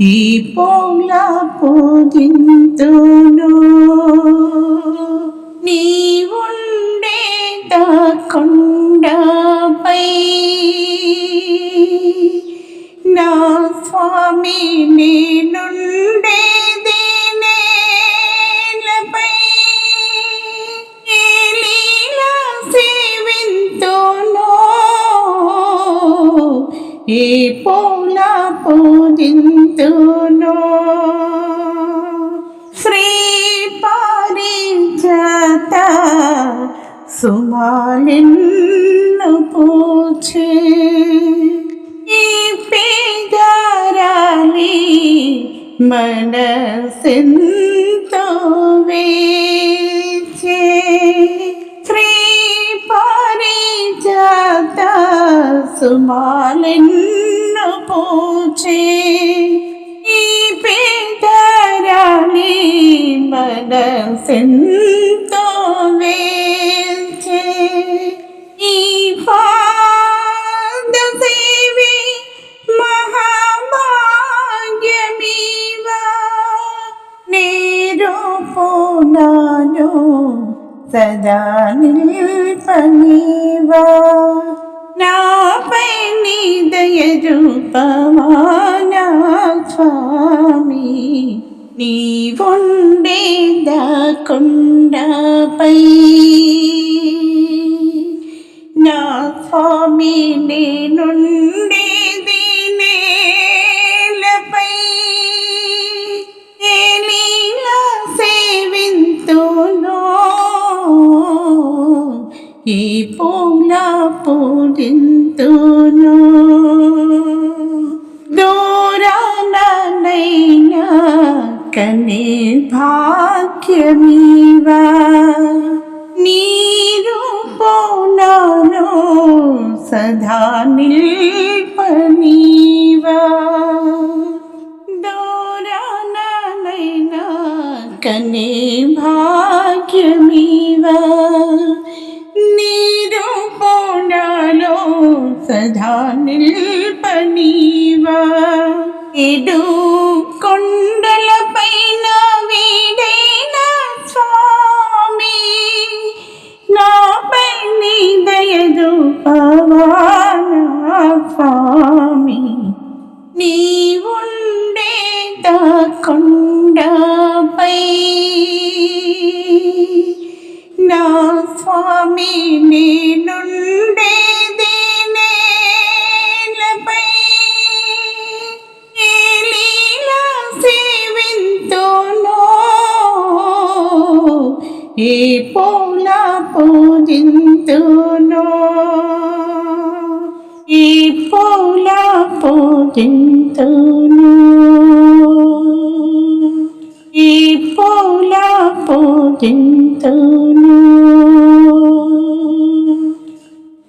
ఈ పోల పూజింతును నీ ఉండే కొండపై నా స్వామి నేనుండే ఈ పూల పూజింతునో. శ్రీ పారిజాత సుమాలిన్ను పూచే. ఈ పేదారాలి మనసెంతో సుమాలిన్ను పూచే ఈ పేదరాలి మనసెంతో వేచే ఈ పాద సేవి మహాభాగ్యమీవా నేరూపునాను సదా నిల్పనీవా. స్వామి నీ వండే కొండపై నా స్వామి నేనుండేది నేలపై. ఏ సేవింతునో ఈ పూల పూజింతును. కనే భాగ్యమీవా. నీరు పోనాను సదా నిల్పనీవా. దూరానైనా కనే భాగ్యమీవా. నీరు పోనాలో సదా నిల్పనీవా. ఇడు స్వామి నీ ఉండే కొండపై? నా స్వామి నేనుండే నేలపై. లీలా సేవింతునో? ఏ పూల పూజింతునో? ఈ పూ చింతను ఈ పోలా పో చింతను